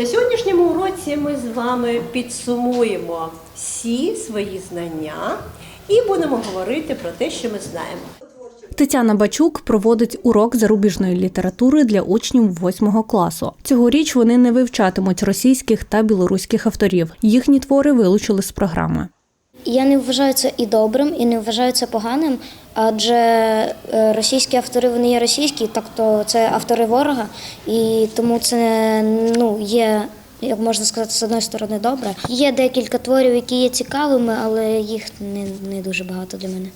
На сьогоднішньому уроці ми з вами підсумуємо всі свої знання і будемо говорити про те, що ми знаємо. Тетяна Бачук проводить урок зарубіжної літератури для учнів восьмого класу. Цьогоріч вони не вивчатимуть російських та білоруських авторів. Їхні твори вилучили з програми. Я не вважаю це і добрим, і не вважаю це поганим, адже е, російські автори вони є російські, так то це автори ворога, і тому це ну, є, як можна сказати, з одної сторони добре. Є декілька творів, які є цікавими, але їх не, не дуже багато для мене.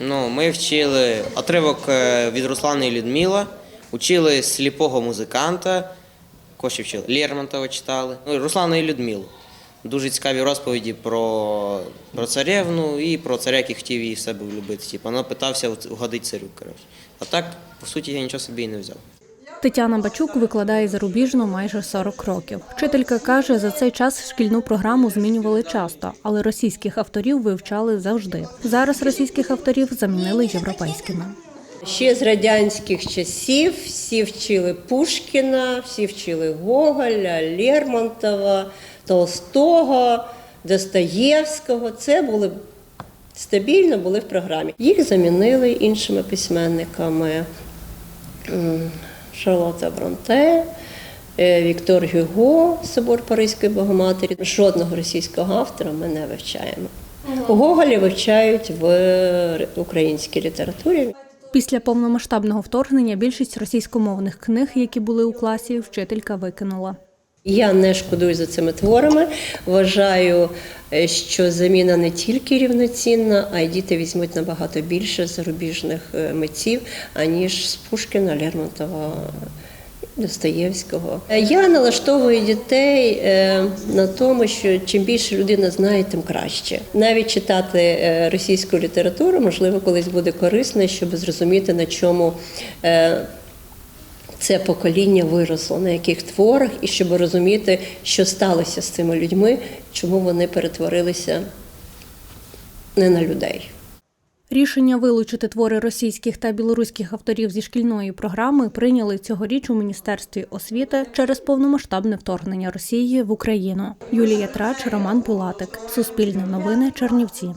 Ну, ми вчили отривок е, від Руслана і Людмила, учили сліпого музиканта, ще вчили, Лермонтова читали, ну, Руслана і Людмилу. Дуже цікаві розповіді про, про царевну і про царя, який хотів її в себе влюбити. Типу, вона питався угодити царю. Коротше. А так, по суті, я нічого собі і не взяв. Тетяна Бачук викладає зарубіжну майже 40 років. Вчителька каже, за цей час шкільну програму змінювали часто, але російських авторів вивчали завжди. Зараз російських авторів замінили європейськими. Ще з радянських часів всі вчили Пушкіна, всі вчили Гоголя, Лермонтова, Толстого, Достоєвського. Це були стабільно були в програмі. Їх замінили іншими письменниками. Шарлотта Бронте, е, Віктор Гюго, Собор Паризької Богоматері. Жодного російського автора ми не вивчаємо. Гоголя вивчають в українській літературі. Після повномасштабного вторгнення більшість російськомовних книг, які були у класі, вчителька викинула. Я не шкодую за цими творами. Вважаю, е, що заміна не тільки рівноцінна, а й діти візьмуть набагато більше зарубіжних е, митців, аніж з Пушкіна, Лермонтова. Достоєвського. Е, Я налаштовую дітей на тому, що чим більше людина знає, тим краще. Навіть читати російську літературу, можливо, колись буде корисно, щоб зрозуміти, на чому це покоління виросло, на яких творах, і щоб розуміти, що сталося з цими людьми, чому вони перетворилися не на людей. Рішення вилучити твори російських та білоруських авторів зі шкільної програми прийняли цьогоріч у міністерстві освіти через повномасштабне вторгнення Росії в Україну. Юлія Трач, Роман Булатик, Суспільне новини, Чернівці.